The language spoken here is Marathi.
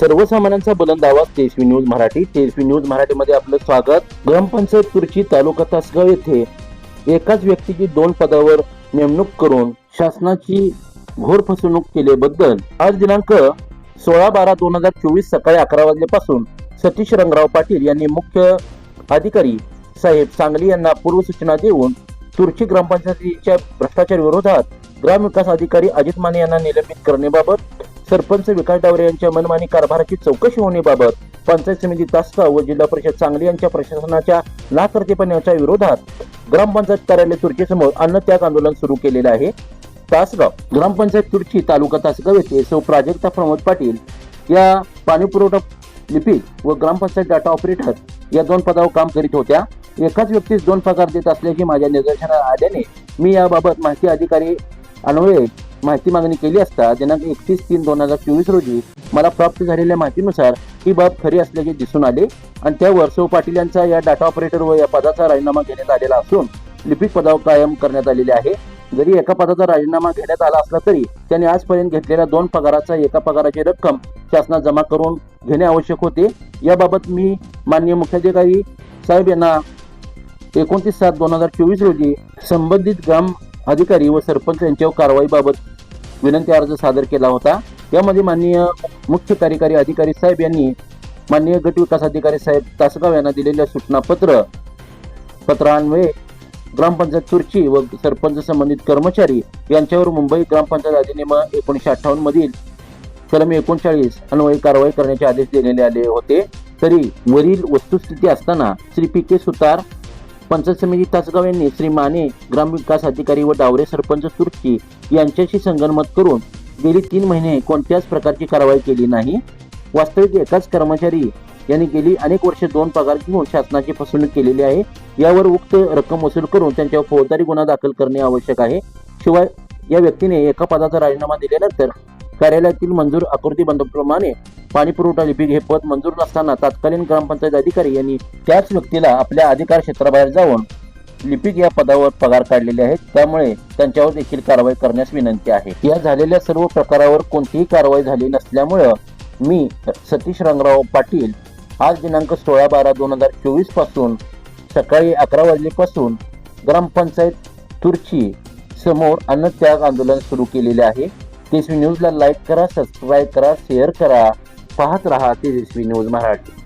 सर्वसामान्यांचा बुलंद आवाज तेजस्वी न्यूज मराठी. तेजस्वी न्यूज मराठीमध्ये आपलं स्वागत. ग्रामपंचायत तुर्ची तालुका तासगाव येथे एकाच व्यक्तीची दोन पदावर नेमणूक करून शासनाची घोर फसवणूक केल्याबद्दल आज दिनांक सोळा बारा दोन हजार चोवीस सकाळी अकरा वाजल्यापासून सतीश रंगराव पाटील यांनी मुख्य अधिकारी साहेब सांगली यांना पूर्वसूचना देऊन तुर्ची ग्रामपंचायतीच्या भ्रष्टाचार विरोधात ग्रामविकास अधिकारी अजित माने यांना निलंबित करण्याबाबत सरपंच विकास डावरे यांच्या मनमानी कारभाराची चौकशी होण्याबाबत पंचायत समिती तासगाव व जिल्हा परिषद सांगली यांच्या प्रशासनाच्या नाकर्तेपणाच्या विरोधात ग्रामपंचायत कार्यालय तुर्चीसमोर अन्नत्याग आंदोलन सुरू केलेलं आहे. तासगाव ग्रामपंचायत तुर्ची तालुका तासगाव येथे सौ प्राजक्ता प्रमोद पाटील या पाणीपुरवठा लिपिक व ग्रामपंचायत डाटा ऑपरेटर या दोन पदावर काम करीत होत्या. एकाच व्यक्तीस दोन पगार देत असल्याची माझ्या निदर्शनात आल्याने मी याबाबत माहिती अधिकारी अन्वये माहिती मागणी केली असता दिनांक एकतीस तीन दोन हजार चोवीस रोजी मला प्राप्त झालेल्या माहितीनुसार ही बाब खरी असल्याचे दिसून आले. आणि त्यावर सौ पाटील यांचा या डाटा ऑपरेटर व या पदाचा राजीनामा घेण्यात आलेला असून लिपिक पदावर कायम करण्यात आलेले आहे. जरी एका पदाचा राजीनामा घेण्यात आला असला तरी त्यांनी आजपर्यंत घेतलेल्या दोन पगाराचा एका पगाराची रक्कम शासनात जमा करून घेणे आवश्यक होते. याबाबत मी माननीय मुख्याधिकारी साहेब यांना एकोणतीस सात दोन हजार चोवीस रोजी संबंधित ग्राम अधिकारी व सरपंच यांच्यावर कारवाईबाबत विनंती अर्ज सादर केला होता. यामध्ये माननीय मुख्य कार्यकारी अधिकारी साहेब यांनी माननीय गट विकास अधिकारी साहेब तासगाव यांना दिलेल्या सूचना पत्र पत्रान्वये ग्रामपंचायत तुर्ची व सरपंच संबंधित कर्मचारी यांच्यावर मुंबई ग्रामपंचायत अधिनियम एकोणीसशे अठ्ठावन्न मधील कलम एकोणचाळीस अन्वयी कारवाई करण्याचे आदेश दिलेले आले होते. तरी वरील वस्तुस्थिती असताना श्री पी के सुतार पंचायत समिती तासगाव यांनी श्री माने ग्रामविकास अधिकारी व डावरे सरपंच तुर्ची यांच्याशी संगनमत करून गेली तीन महिने कोणत्याच प्रकारची कारवाई केली नाही. वास्तविक एकाच कर्मचारी यांनी गेली अनेक वर्ष दोन पगार घेऊन शासनाची फसवणूक केलेली आहे. यावर उक्त रक्कम वसूल करून त्यांच्यावर फौजदारी गुन्हा दाखल करणे आवश्यक आहे. शिवाय या व्यक्तीने एका पदाचा राजीनामा दिल्यानंतर कार्यालयातील मंजूर आकृती बंदप्रमाणे पाणी पुरवठा लिपिक हे पद मंजूर नसताना तत्कालीन ग्रामपंचायत अधिकारी यांनी त्याच व्यक्तीला आपल्या अधिकार क्षेत्राबाहेर जाऊन लिपिक या पदावर पगार काढलेले आहेत. त्यामुळे त्यांच्यावर देखील कारवाई करण्यास विनंती आहे. या झालेल्या सर्व प्रकारावर कोणतीही कारवाई झाली नसल्यामुळं मी सतीश रंगराव पाटील आज दिनांक सोळा बारा दोन हजार चोवीसपासून सकाळी अकरा वाजलेपासून ग्रामपंचायत तुर्ची समोर अन्नत्याग आंदोलन सुरू केलेले आहे. तेजस्वी न्यूजला लाईक करा सबस्क्राईब करा शेअर करा. पाहत रहा तेजस्वी न्यूज मराठी.